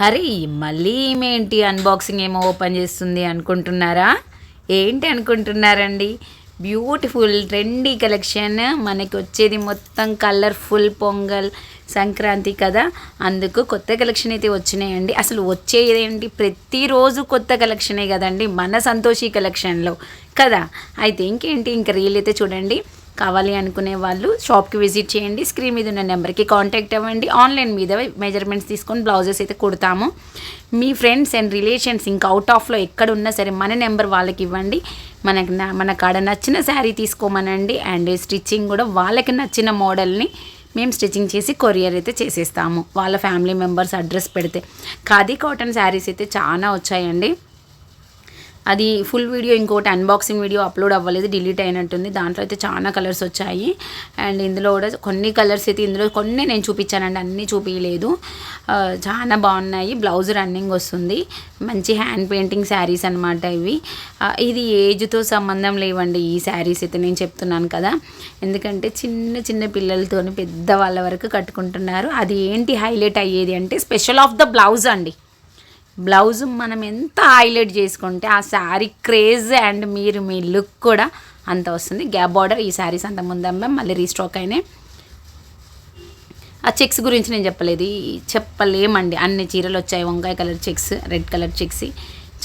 హరి మళ్ళీ ఏంటి అన్బాక్సింగ్ ఏమో ఓపెన్ చేస్తుంది అనుకుంటున్నారా? ఏంటి అనుకుంటున్నారండి? బ్యూటిఫుల్ ట్రెండీ కలెక్షన్ మనకి వచ్చేది మొత్తం కలర్ఫుల్ పొంగల్ సంక్రాంతి కదా? అందుకు కొత్త కలెక్షన్ అయితే వచ్చినాయండి. అసలు వచ్చేదేంటి? ప్రతిరోజు కొత్త కలెక్షనే కదండి? మన సంతోషి కలెక్షన్లో కదా? అయితే ఇంకేంటి? ఇంకా రీల్ అయితే చూడండి. కావాలి అనుకునే వాళ్ళు షాప్కి విజిట్ చేయండి. స్క్రీన్ మీద ఉన్న నెంబర్కి కాంటాక్ట్ అవ్వండి. ఆన్లైన్ మీద మెజర్మెంట్స్ తీసుకొని బ్లౌజెస్ అయితే కుడతాము. మీ ఫ్రెండ్స్ అండ్ రిలేషన్స్ ఇంకా అవుట్ ఆఫ్లో ఎక్కడ ఉన్నా సరే మన నెంబర్ వాళ్ళకి ఇవ్వండి. మనకి మన కాడ నచ్చిన శారీ తీసుకోమనండి. అండ్ స్టిచ్చింగ్ కూడా వాళ్ళకి నచ్చిన మోడల్ని మేము స్టిచ్చింగ్ చేసి కొరియర్ అయితే చేసేస్తాము. వాళ్ళ ఫ్యామిలీ మెంబర్స్ అడ్రస్ పెడితే. ఖాదీ కాటన్ శారీస్ అయితే చాలా వచ్చాయండి. అది ఫుల్ వీడియో ఇంకోటి అన్బాక్సింగ్ వీడియో అప్లోడ్ అవ్వలేదు డిలీట్ అయినట్టుంది. దాంట్లో అయితే చాలా కలర్స్ వచ్చాయి. అండ్ ఇందులో కూడా కొన్ని కలర్స్ అయితే ఇందులో కొన్ని నేను చూపించానండి అన్నీ చూపించలేదు చాలా బాగున్నాయి. బ్లౌజ్ రన్నింగ్ వస్తుంది. మంచి హ్యాండ్ పెయింటింగ్ శారీస్ అనమాట ఇవి. ఇది ఏజ్తో సంబంధం లేవండి ఈ శారీస్ అయితే నేను చెప్తున్నాను కదా. ఎందుకంటే చిన్న చిన్న పిల్లలతో పెద్ద వాళ్ళ వరకు కట్టుకుంటున్నారు. అది ఏంటి హైలైట్ అయ్యేది అంటే స్పెషల్ ఆఫ్ ద బ్లౌజ్ అండి. బ్లౌజ్ మనం ఎంత హైలైట్ చేసుకుంటే ఆ శారీ క్రేజ్ అండ్ మీరు మీ లుక్ కూడా అంత వస్తుంది. గ్యాప్ బార్డర్ ఈ శారీస్ అంత ముందమ్మ మళ్ళీ రీస్టాక్ అయినాయి ఆ చెక్స్ గురించి నేను చెప్పలేదు. చెప్పలేమండి. అన్ని చీరలు వచ్చాయి. వంకాయ colour checks red colour checks.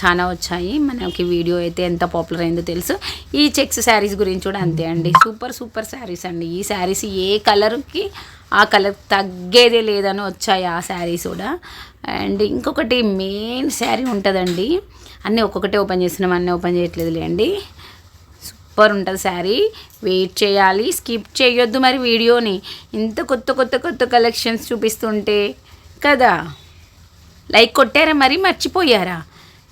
చాలా వచ్చాయి. మనకి వీడియో అయితే ఎంత పాపులర్ అయిందో తెలుసు. ఈ చెక్స్ శారీస్ గురించి కూడా అంతే అండి. సూపర్ సూపర్ శారీస్ అండి. ఈ శారీస్ ఏ కలర్కి ఆ కలర్ తగ్గేదే లేదని వచ్చాయి ఆ శారీస్ కూడా. అండ్ ఇంకొకటి మెయిన్ శారీ ఉంటుందండి. అన్నీ ఒక్కొక్కటే ఓపెన్ చేస్తున్నాం అన్నీ ఓపెన్ చేయట్లేదులే అండి. సూపర్ ఉంటుంది శారీ. వెయిట్ చేయాలి. స్కిప్ చేయొద్దు మరి వీడియోని. ఇంత కొత్త కొత్త కొత్త కలెక్షన్స్ చూపిస్తుంటే కదా. లైక్ కొట్టారా మరి? మర్చిపోయారా?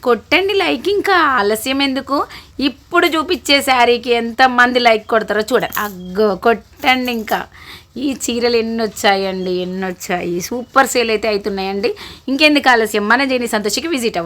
కొట్టండి లైక్ ఇంకా ఆలస్యం ఎందుకు? ఇప్పుడు చూపించే శారీకి ఎంతమంది లైక్ కొడతారో చూడ అగ్గో కొట్టండి ఇంకా. ఈ చీరలు ఎన్ని వచ్చాయండి ఎన్ని వచ్చాయి సూపర్ సేల్ అయితే అవుతున్నాయండి. ఇంకెందుకు ఆలస్యం? మన జేని సంతోషికి విజిట్ అవ్వండి